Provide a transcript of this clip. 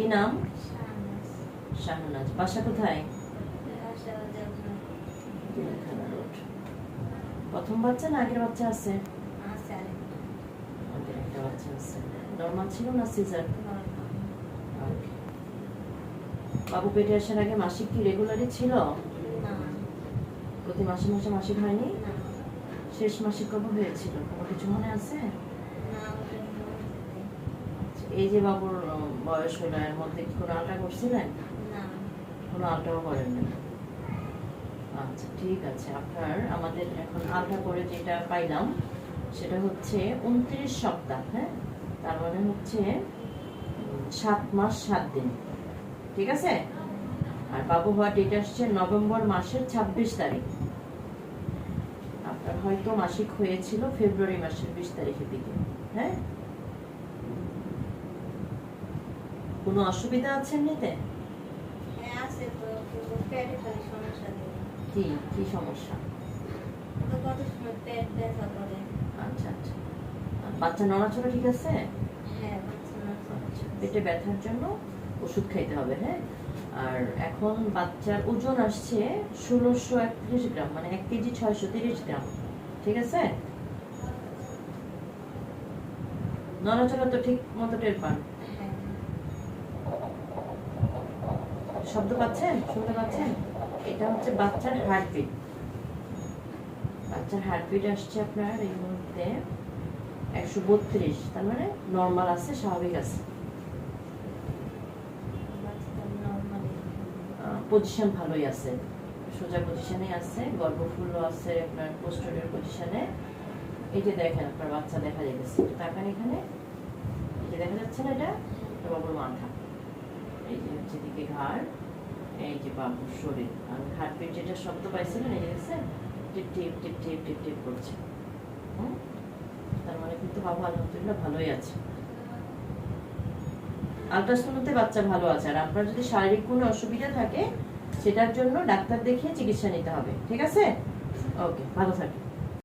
কি নাম? শাহনাজ। বাসা কোথায়? প্রথম বাচ্চা না আগের বাচ্চা আছে? আগের একটা বাচ্চা আছে। নর্মাল ছিল না সিজার? বাবু পেটে আসার আগে মাসিক কি রেগুলারই ছিল? প্রতি মাসে মাসে মাসিক হয়নি? শেষ মাসিক কবে হয়েছিল? কোনো কিছু মনে আছে? এই যে বাবুর বয়স হলো এর মধ্যে কি কোনো আলটা করছিলেন? কোনো আলটাও করেন না আচ্ছা ঠিক আছে আপনার আমাদের এখন আলটা করে যেটা পাইলাম সেটা হচ্ছে উনত্রিশ সপ্তাহ হ্যাঁ? তার মানে হচ্ছে সাত মাস সাত দিন। ঠিক আছে? আর বাবু হওয়ার ডেট আসছে নভেম্বর মাসের ছাব্বিশ তারিখ। আপনার হয়তো মাসিক হয়েছিল ফেব্রুয়ারি মাসের বিশ তারিখের দিকে হ্যাঁ? কোনো অসুবিধা আছে এমনিতে কি কি সমস্যা? আচ্ছা আচ্ছা। বাচ্চা নড়াচড়া ঠিক আছে? আচ্ছা পেটে ব্যথার জন্য ওষুধ খাইতে হবে হ্যাঁ? আর এখন বাচ্চার ওজন আসছে ষোলোশো একত্রিশ গ্রাম মানে এক কেজি ছয়শো তিরিশ গ্রাম ঠিক আছে? নড়াচড়া তো ঠিক মতো টের পান। শব্দ পাচ্ছেন? শুনতে পাচ্ছেন? এটা হচ্ছে বাচ্চার হার্টবিট বাচ্চার হার্টবিট আসছে আপনার এই মুহূর্তে একশো বত্রিশ, তার মানে নর্মাল আছে, স্বাভাবিক আছে। পজিশন ভালোই আছে। সোজা পজিশনে আছে গর্ভফুলও আছে আপনার পোস্টোরিয়ার পজিশনে এই দেখেন, আপনার বাচ্চা দেখা যাচ্ছে। তাকান এখানে। এই দেখা যাচ্ছে না এটা বাবুর মাথা। হচ্ছে দিকে ঘাড়, এই যে শরীর, আর যেটা শব্দ টিপ টিপ টিপ টিপ টিপ টিপ করছে? তার মানে কিন্তু আলহামদুলিল্লাহ ভালোই আছে। আলট্রাসাউন্ডতে বাচ্চা ভালো আছে, আর আপনার যদি শারীরিক কোনো অসুবিধা থাকে, সেটার জন্য ডাক্তার দেখিয়ে চিকিৎসা নিতে হবে, ঠিক আছে? ওকে, ভালো থাকে